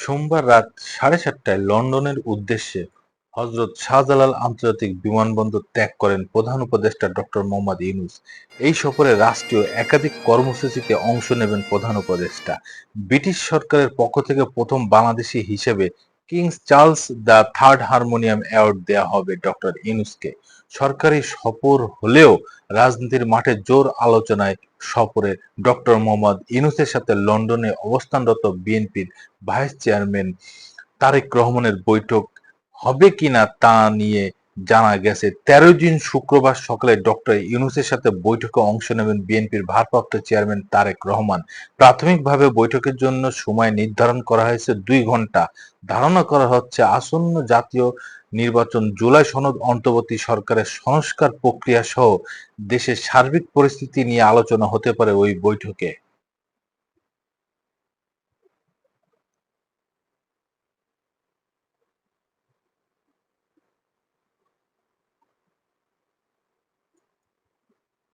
সোমবার রাত সাড়ে সাতটায় লন্ডনের উদ্দেশ্যে হজরত শাহজালাল আন্তর্জাতিক বিমানবন্দর ত্যাগ করেন প্রধান উপদেষ্টা ডক্টর মোহাম্মদ ইউনুস। এই সফরে রাষ্ট্রীয় একাধিক কর্মসূচিতে অংশ নেবেন প্রধান উপদেষ্টা। ব্রিটিশ সরকারের পক্ষ থেকে প্রথম বাংলাদেশি হিসেবে King's Charles the third harmonium award দেয়া হবে ডক্টর ইনুসকে। সরকারি সফর হলেও রাজনীতির মাঠে জোর আলোচনায় সফরে ডক্টর মোহাম্মদ ইনুসের সাথে লন্ডনে অবস্থানরত বিএনপির ভাইস চেয়ারম্যান তারেক রহমানের বৈঠক হবে কিনা তা নিয়ে জানা গেছে, তেরো জুন শুক্রবার সকালে ডক্টর ইউনুসের সাথে বৈঠকে অংশ নেবেন বিএনপির ভারপ্রাপ্ত চেয়ারম্যান তারেক রহমান। প্রাথমিকভাবে বৈঠকের জন্য সময় নির্ধারণ করা হয়েছে দুই ঘণ্টা। ধারণা করা হচ্ছে, আসন্ন জাতীয় নির্বাচন জুলাই সনদ অন্তর্বর্তী সরকারের সংস্কার প্রক্রিয়া সহ দেশের সার্বিক পরিস্থিতি নিয়ে আলোচনা হতে পারে ওই বৈঠকে।